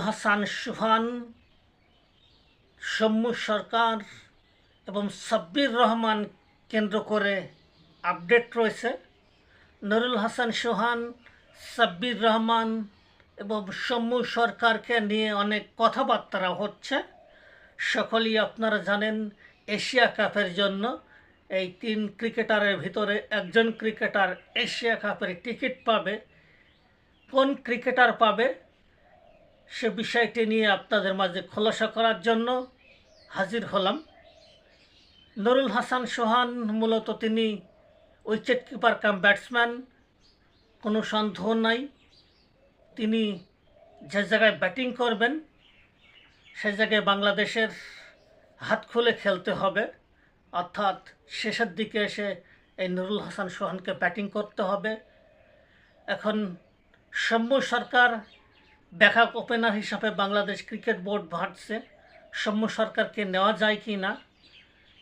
হাসান সুহান সৌম্য সরকার এবং সাব্বির রহমান কেন্দ্র করে আপডেট রয়েছে। নুরুল হাসান সোহান সাব্বির রহমান এবং সৌম্য সরকারকে নিয়ে অনেক কথাবার্তা হচ্ছে। সকলেই আপনারা জানেন এশিয়া কাপের জন্য এই তিন ক্রিকেটারের ভিতরে একজন ক্রিকেটার এশিয়া কাপের টিকিট পাবে, কোন ক্রিকেটার পাবে সে বিষয়টি নিয়ে আপনাদের মাঝে খোলাসা করার জন্য হাজির হলাম। নুরুল হাসান সোহান মূলত তিনি উইকেট কিপার কাম ব্যাটসম্যান কোনো সন্দেহ নাই। তিনি যে জায়গায় ব্যাটিং করবেন, সে জায়গায় বাংলাদেশের হাত খুলে খেলতে হবে। অর্থাৎ শেষের দিকে এসে এই নুরুল হাসান সোহানকে ব্যাটিং করতে হবে। এখন সৌম্য সরকার ব্যাকআপ ওপেনার হিসাবে বাংলাদেশ ক্রিকেট বোর্ড ভাবছে সৌম্য সরকারকে নেওয়া যায় কি না।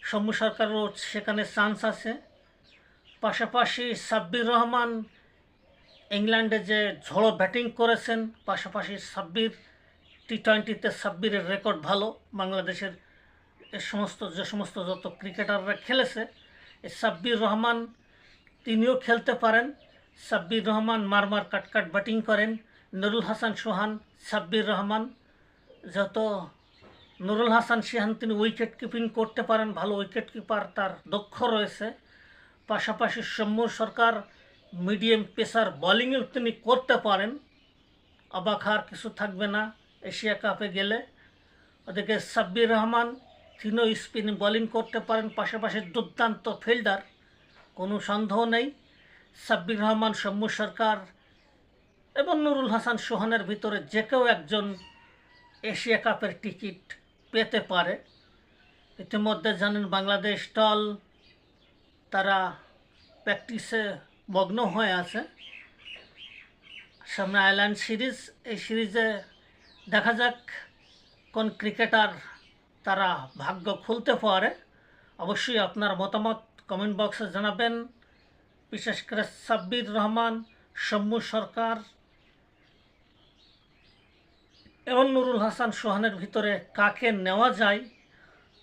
সৌম্য সরকারও সেখানে চান্স আছে। পাশাপাশি সাব্বির রহমান ইংল্যান্ডে যে ঝড়ো ব্যাটিং করেছেন, পাশাপাশি সাব্বির টি টোয়েন্টিতে সাব্বিরের রেকর্ড ভালো, বাংলাদেশের এ সমস্ত, যে সমস্ত যত ক্রিকেটাররা খেলেছে সাব্বির রহমান তিনিও খেলতে পারেন। সাব্বির রহমান মারমার কাটকাট ব্যাটিং করেন। নুরুল হাসান সোহান, সাব্বির রহমান। যত নুরুল হাসান সিহান তিনি উইকেট কিপিং করতে পারেন, ভালো উইকেট কিপার তার দক্ষ রয়েছে। পাশাপাশি সৌম্য সরকার মিডিয়াম পেসার বোলিংও তিনি করতে পারেন। অবাক হার কিছু থাকবে না, এশিয়া কাপে গেলে। ওদিকে সাব্বির রহমান তিনিও স্পিন বোলিং করতে পারেন, পাশাপাশি দুর্দান্ত ফিল্ডার কোনো সন্দেহ নেই। সাব্বির রহমান সৌম্য সরকার এবং নুরুল হাসান সোহানের ভিতরে যে কেউ একজন এশিয়া কাপের টিকিট পেতে পারে। ইতিমধ্যে জানেন বাংলাদেশ দল তারা প্র্যাকটিসে মগ্ন হয়ে আছে। সামনে আইল্যান্ড সিরিজ, এই সিরিজে দেখা যাক কোন ক্রিকেটার তারা ভাগ্য খুলতে পারে। অবশ্যই আপনার মতামত কমেন্ট বক্সে জানাবেন। বিশেষ করে সাব্বির রহমান সৌম্য সরকার এবং নুরুল হাসান সোহানের ভিতরে কাকে নেওয়া যায়?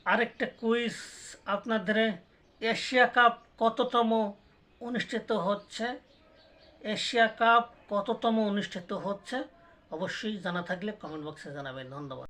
আরেকটা কুইজ আপনাদের এশিয়া কাপ কততম অনুষ্ঠিত হচ্ছে? এশিয়া কাপ কততম অনুষ্ঠিত হচ্ছে? অবশ্যই জানা থাকলে কমেন্ট বক্সে জানাবেন। ধন্যবাদ।